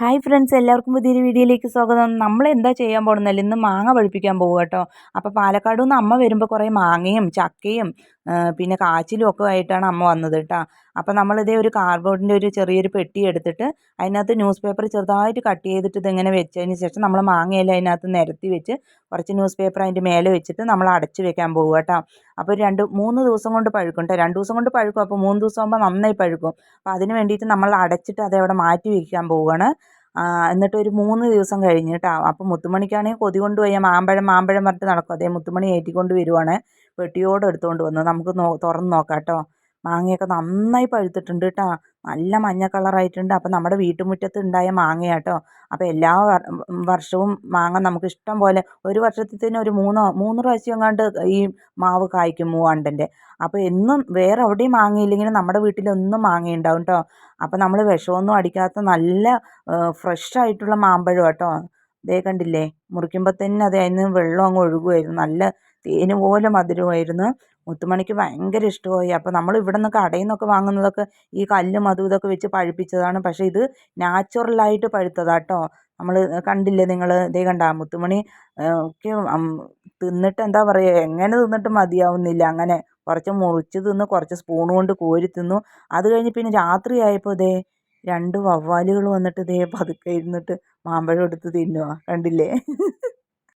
Hi friends എല്ലാവർക്കും പുതിയൊരു വീഡിയോയിലേക്ക് സ്വാഗതം. നമ്മൾ എന്താ ചെയ്യാൻ പോകുന്നല്ലോ ഇന്ന് മാങ്ങ പഴുപ്പിക്കാൻ പോകും കേട്ടോ. അപ്പോൾ പാലക്കാട് നിന്ന് അമ്മ വരുമ്പോൾ കുറേ മാങ്ങയും ചക്കയും പിന്നെ കാച്ചിലും ഒക്കെ ആയിട്ടാണ് അമ്മ വന്നത് കേട്ടോ. അപ്പോൾ നമ്മളിതേ ഒരു കാർഡ്ബോർഡിന്റെ ഒരു ചെറിയൊരു പെട്ടി എടുത്തിട്ട് അതിനകത്ത് ന്യൂസ് പേപ്പർ ചെറുതായിട്ട് കട്ട് ചെയ്തിട്ട് ഇതിങ്ങനെ വെച്ചതിന് ശേഷം നമ്മൾ മാങ്ങയെല്ലാം അതിനകത്ത് നിരത്തി വെച്ച് കുറച്ച് ന്യൂസ് പേപ്പർ അതിന്റെ മേലെ വെച്ചിട്ട് നമ്മൾ അടച്ചു വെക്കാൻ പോകും കേട്ടോ. അപ്പോൾ രണ്ട് മൂന്ന് ദിവസം കൊണ്ട് പഴുക്കും കേട്ടോ. രണ്ട് ദിവസം കൊണ്ട് പഴുക്കും. അപ്പോൾ മൂന്ന് ദിവസം ആകുമ്പോൾ നന്നായി പഴുക്കും. അപ്പോൾ അതിന് വേണ്ടിയിട്ട് നമ്മൾ അടച്ചിട്ട് അതവിടെ മാറ്റി വയ്ക്കാൻ പോവുകയാണ്. എന്നിട്ട് ഒരു മൂന്ന് ദിവസം കഴിഞ്ഞ് കേട്ടോ. അപ്പോൾ മുത്തുമണിക്കാണെങ്കിൽ കൊതി കൊണ്ടുപോയാൽ മാമ്പഴം മാമ്പഴം പറഞ്ഞിട്ട് നടക്കും. അതേ മുത്തുമണി ഏറ്റിക്കൊണ്ട് വരുവാണ്. പെട്ടിയോടെ എടുത്തുകൊണ്ട് വന്നു നമുക്ക് നോ തുറന്ന് നോക്കാം കേട്ടോ മാങ്ങയൊക്കെ നന്നായി പഴുത്തിട്ടുണ്ട് കേട്ടോ നല്ല മഞ്ഞ കളറായിട്ടുണ്ട്. അപ്പോൾ നമ്മുടെ വീട്ടുമുറ്റത്ത് ഉണ്ടായ മാങ്ങയാട്ടോ അപ്പോൾ എല്ലാ വർഷവും മാങ്ങ നമുക്ക് ഇഷ്ടം പോലെ ഒരു വർഷത്തിൽ തന്നെ ഒരു മൂന്നോ മൂന്ന് പ്രാവശ്യം എങ്ങാണ്ട് ഈ മാവ് കായ്ക്കും മൂവാണ്ടന്റെ അപ്പോൾ എന്നും വേറെ എവിടെയും മാങ്ങയില്ലെങ്കിലും നമ്മുടെ വീട്ടിലൊന്നും മാങ്ങയുണ്ടാവും കേട്ടോ അപ്പോൾ നമ്മൾ വിഷമൊന്നും അടിക്കാത്ത നല്ല ഫ്രഷ് ആയിട്ടുള്ള മാമ്പഴം കേട്ടോ ദേ കണ്ടില്ലേ? മുറിക്കുമ്പോൾ തന്നെ അത് അതിന് വെള്ളം അങ്ങ് ഒഴുകുമായിരുന്നു നല്ല തേന് പോലെ മധുരമായിരുന്നു മുത്തുമണിക്ക് ഭയങ്കര ഇഷ്ടമായി. അപ്പോൾ നമ്മൾ ഇവിടെ നിന്ന് കടയിൽ നിന്നൊക്കെ വാങ്ങുന്നതൊക്കെ ഈ കല്ലും അതും ഇതൊക്കെ വെച്ച് പഴുപ്പിച്ചതാണ്. പക്ഷേ ഇത് നാച്ചുറലായിട്ട് പഴുത്തതാട്ടോ. നമ്മൾ കണ്ടില്ലേ നിങ്ങൾ? ഇതേ കണ്ട മുത്തുമണി ഒക്കെ തിന്നിട്ട് എന്താ പറയുക എങ്ങനെ തിന്നിട്ട് മതിയാവുന്നില്ല. അങ്ങനെ കുറച്ച് മുറിച്ച് തിന്ന് കുറച്ച് സ്പൂൺ കൊണ്ട് കോരി തിന്നു. അത് കഴിഞ്ഞ് പിന്നെ രാത്രിയായപ്പോൾ ഇതേ രണ്ട് വവ്വാലുകൾ വന്നിട്ട് ഇതേ പതുക്കെ ഇരുന്നിട്ട് മാമ്പഴം എടുത്ത് തിന്നുക കണ്ടില്ലേ?